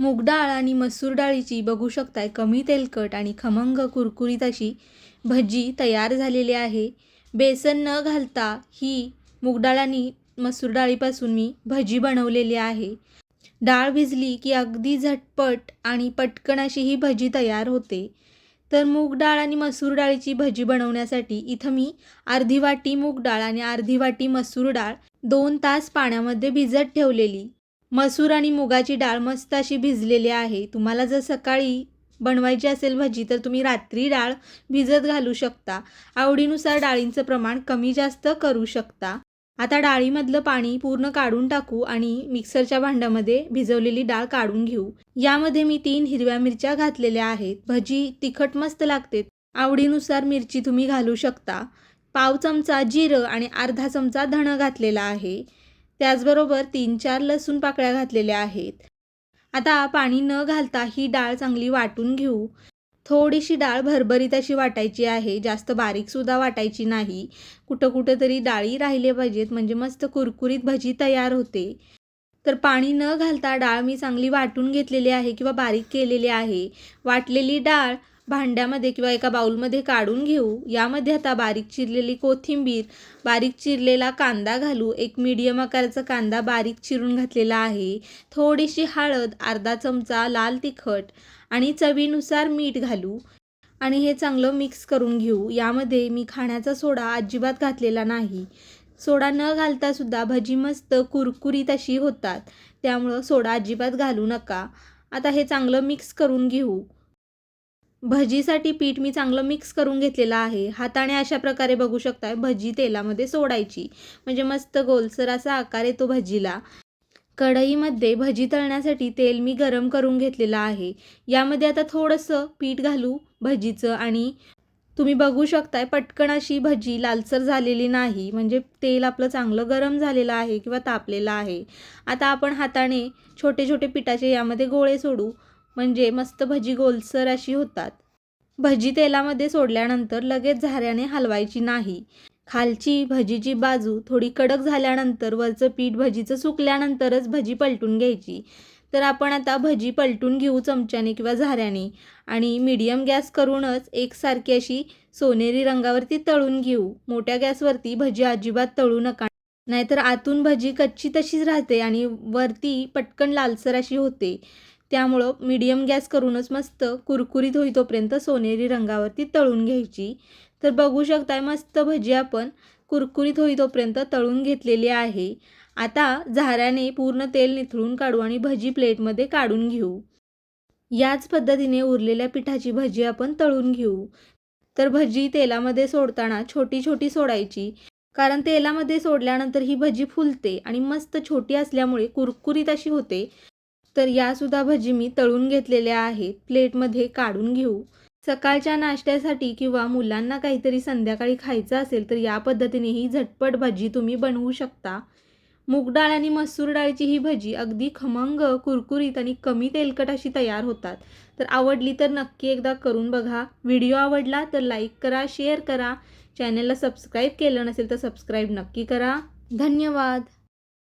मूग डाळ आणि मसूर डाळीची बघू शकताय कमी तेलकट आणि खमंग कुरकुरीत अशी भजी तयार झालेली आहे. बेसन न घालता ही मूगडाळ आणि मसूर डाळीपासून मी भजी बनवलेली आहे. डाळ भिजली की अगदी झटपट आणि पटकन अशी ही भजी तयार होते. तर मूग डाळ आणि मसूर डाळीची भजी बनवण्यासाठी इथं मी अर्धी वाटी मूग डाळ आणि अर्धी वाटी मसूर डाळ दोन तास पाण्यामध्ये भिजत ठेवलेली. मसूर आणि मुगाची डाळ मस्त अशी भिजलेली आहे. तुम्हाला जर सकाळी बनवायची असेल भजी तर तुम्ही रात्री डाळ भिजत घालू शकता. आवडीनुसार डाळींचं प्रमाण कमी जास्त करू शकता. आता डाळीमधलं पाणी पूर्ण काढून टाकू आणि मिक्सरच्या भांड्यामध्ये भिजवलेली डाळ काढून घेऊ. यामध्ये मी तीन हिरव्या मिरच्या घातलेल्या आहेत. भजी तिखट मस्त लागते. आवडीनुसार मिरची तुम्ही घालू शकता. पाव चमचा जिरं आणि अर्धा चमचा धणं घातलेला आहे. त्याचबरोबर तीन चार लसूण पाकळ्या घातलेल्या आहेत. आता पाणी न घालता ही डाळ चांगली वाटून घेऊ. थोडीशी डाळ भरभरीत अशी वाटायची आहे जास्त बारीकसुद्धा वाटायची नाही. कुठं कुठं तरी डाळी राहिले पाहिजेत म्हणजे मस्त कुरकुरीत भजी तयार होते. तर पाणी न घालता डाळ मी चांगली वाटून घेतलेली आहे किंवा बारीक केलेली आहे. वाटलेली डाळ भांड्यामध्ये किंवा एका बाऊलमध्ये काढून घेऊ. यामध्ये आता बारीक चिरलेली कोथिंबीर बारीक चिरलेला कांदा घालू. एक मीडियम आकाराचा कांदा बारीक चिरून घातलेला आहे. थोडीशी हळद अर्धा चमचा लाल तिखट आणि चवीनुसार मीठ घालू आणि हे चांगलं मिक्स करून घेऊ. यामध्ये मी खाण्याचा सोडा अजिबात घातलेला नाही. सोडा न घालता सुद्धा भजी मस्त कुरकुरीत अशी होतात. त्यामुळं सोडा अजिबात घालू नका. आता हे चांगलं मिक्स करून घेऊ. भजीसाठी पीठ मी चांगलं मिक्स करून घेतलेलं आहे. हाताने अशा प्रकारे बघू शकताय भजी तेलामध्ये सोडायची. म्हणजे मस्त गोलसर असा आकार येतो भजीला. कढईमध्ये भजी तळण्यासाठी तेल मी गरम करून घेतलेलं आहे. यामध्ये आता थोडंसं पीठ घालू भजीचं आणि तुम्ही बघू शकताय पटकन अशी भजी लालसर झालेली नाही. म्हणजे तेल आपलं चांगलं गरम झालेलं आहे किंवा तापलेलं आहे. आता आपण हाताने छोटे छोटे पिठाचे यामध्ये गोळे सोडू. म्हणजे मस्त भजी गोलसर अशी होतात. भजी तेलामध्ये सोडल्यानंतर लगेच झाऱ्याने हलवायची नाही. खालची भजीची बाजू थोडी कडक झाल्यानंतर वरचं पीठ भजीचं सुकल्यानंतरच भजी पलटून घ्यायची. तर आपण आता भजी पलटून घेऊ चमच्याने किंवा झाऱ्याने आणि मीडियम गॅस करूनच एकसारखी अशी सोनेरी रंगावरती तळून घेऊ. मोठ्या गॅसवरती भजी अजिबात तळू नका. नाहीतर आतून भजी कच्ची तशीच राहते आणि वरती पटकन लालसर अशी होते. त्यामुळं मीडियम गॅस करूनच मस्त कुरकुरीत होई तोपर्यंत सोनेरी रंगावरती तळून घ्यायची. तर बघू शकताय मस्त भजी आपण कुरकुरीत होई तोपर्यंत तळून घेतलेली आहे. आता झाऱ्याने पूर्ण तेल निथळून काढू आणि भजी प्लेटमध्ये काढून घेऊ. याच पद्धतीने उरलेल्या पिठाची भजी आपण तळून घेऊ. तर भजी तेलामध्ये सोडताना छोटी छोटी सोडायची. कारण तेलामध्ये सोडल्यानंतर ही भजी फुलते आणि मस्त छोटी असल्यामुळे कुरकुरीत अशी होते. तर यासुद्धा भजी मी तळून घेतलेल्या आहेत. प्लेटमध्ये काढून घेऊ. सकाळच्या नाश्त्यासाठी किंवा मुलांना काहीतरी संध्याकाळी खायचं असेल तर या पद्धतीनेही झटपट भजी तुम्ही बनवू शकता. मूग डाळ आणि मसूर डाळीची ही भजी अगदी खमंग कुरकुरीत आणि कमी तेलकट अशी तयार होतात. तर आवडली तर नक्की एकदा करून बघा. व्हिडिओ आवडला तर लाईक करा शेअर करा. चॅनलला सबस्क्राईब केलं नसेल तर सबस्क्राईब नक्की करा. धन्यवाद.